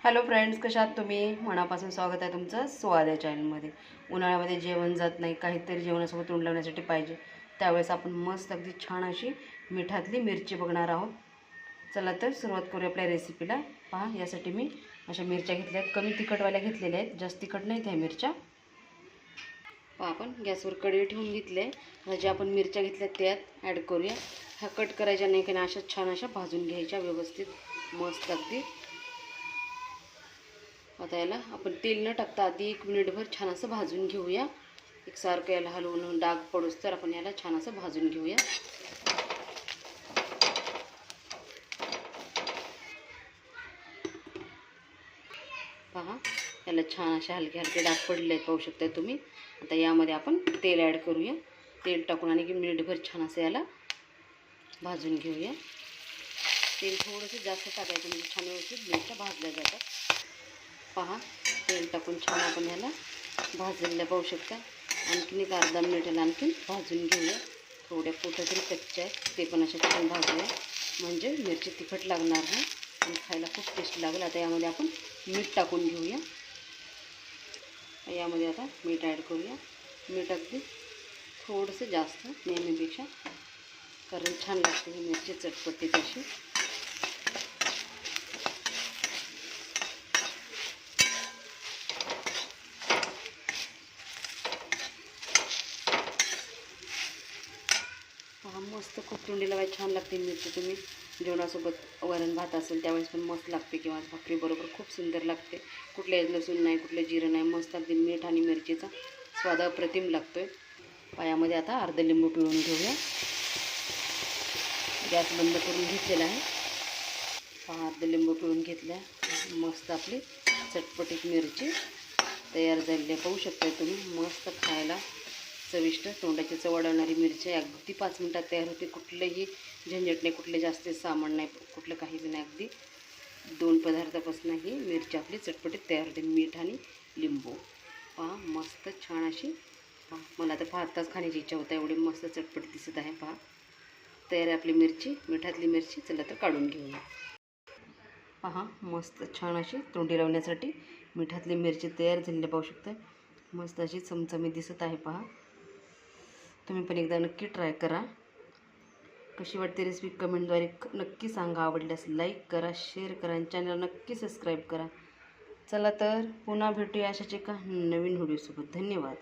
Hello friends कशा आहात तुम्ही? मनापासून स्वागत आहे तुमचं स्वाद या चॅनलमध्ये उन्हाळ्यामध्ये जेवण जात नाही काहीतरी जेवणासोबत तोंड लावण्यासाठी पाहिजे. त्यावेळेस आपण मस्त अगदी छान अशी मिठातली मिरची बघणार आहोत. चला तर सुरुवात करूया आपल्या रेसिपीला पहा यासाठी मी अशा मिरच्या घेतल्या आहेत कमी तिखटवाल्या घेतलेल्या आहेत. जास्त तिखट नाहीत ह्या मिरच्या. पहा आपण गॅसवर कढई ठेवून घेतले. आहे ज्या आपण मिरच्या घेतल्या त्यात ॲड करूया. ह्या कट करायच्या नाही की नाही अशा छान अशा भाजून घ्यायच्या व्यवस्थित. मस्त अगदी आता याला आपण तेल न टाकता आधी एक मिनिटभर छान असं भाजून घेऊया. एक सारखं याला हलवून डाग पडूस तर आपण याला छान असं भाजून घेऊया. पहा छान असे हलके डाग आहेत, पाहू शकता तुम्ही. आता यामध्ये आपण तेल ॲड करूया. तेल टाकून आणि मिनिटभर छान असं याला भाजून घेऊया. तेल थोडंसं जास्त म्हणजे छान व्यवस्थित मिरच्या भाजल्या जातात. पहा तेल टाकून छान आपण ह्याला भाजलेल्या पाहू शकता. आणखीन एक अर्धा मिनिटाला आणखीन भाजून घेऊया. थोड्या पोटातील तरी कच्च्या आहेत ते पण अशा छान भाजूया. म्हणजे मिरची तिखट लागणार नाही आणि खायला खूप टेस्ट लागेल. आता यामध्ये आपण मीठ टाकून घेऊया. यामध्ये आता मीठ ॲड करूया. मीठ अगदी थोडंसं जास्त नेहमीपेक्षा कारण छान लागते ही मिरची चटपटीत अशी मस्त खूप तोंडी लावायला छान लागते मिरची. तुम्ही जेवणासोबत वरण भात असेल त्यावेळेस पण मस्त लागते किंवा भाकरीबरोबर खूप सुंदर लागते. कुठल्या लसूण नाही कुठलं जिरं नाही मस्त अगदी मीठ आणि मिरचीचा स्वाद अप्रतिम लागतोय. पायामध्ये आता अर्ध लिंबू पिळून घेऊया. गॅस बंद करून घेतलेला आहे. पहा अर्ध लिंबू पिळून घेतल्या. मस्त आपली चटपटीत मिरची तयार झालेली आहे. पाहू शकता तुम्ही मस्त खायला चविष्ट तोंडाची चव वाढवणारी मिरची अगदी पाच मिनटात तयार होते. कुठलंही झंझट नाही कुठले जास्त सामान नाही कुठलं काहीच नाही. अगदी दोन पदार्थापासून ही मिरची आपली चटपटीत तयार होते. मीठ आणि लिंबू. पहा मस्त छान अशी. पहा मला तर पाहताच खाण्याची इच्छा होता एवढी मस्त चटपटी दिसत आहे. पहा तयार आहे आपली मिरची. मिठातली मिरची. चला तर काढून घेऊया. पहा मस्त छान अशी तोंडी लावण्यासाठी मिठातली मिरची तयार झालेली पाहू शकता मस्त अशी चमचमीत दिसत आहे. पहा. तुम्ही पण एकदा नक्की ट्राय करा. कशी वाटते रेसिपी कमेंटद्वारे नक्की सांगा. आवडल्यास लाईक करा शेअर करा आणि चॅनल नक्की सबस्क्राईब करा. चला तर पुन्हा भेटूया अशाच एका नवीन व्हिडिओसोबत धन्यवाद.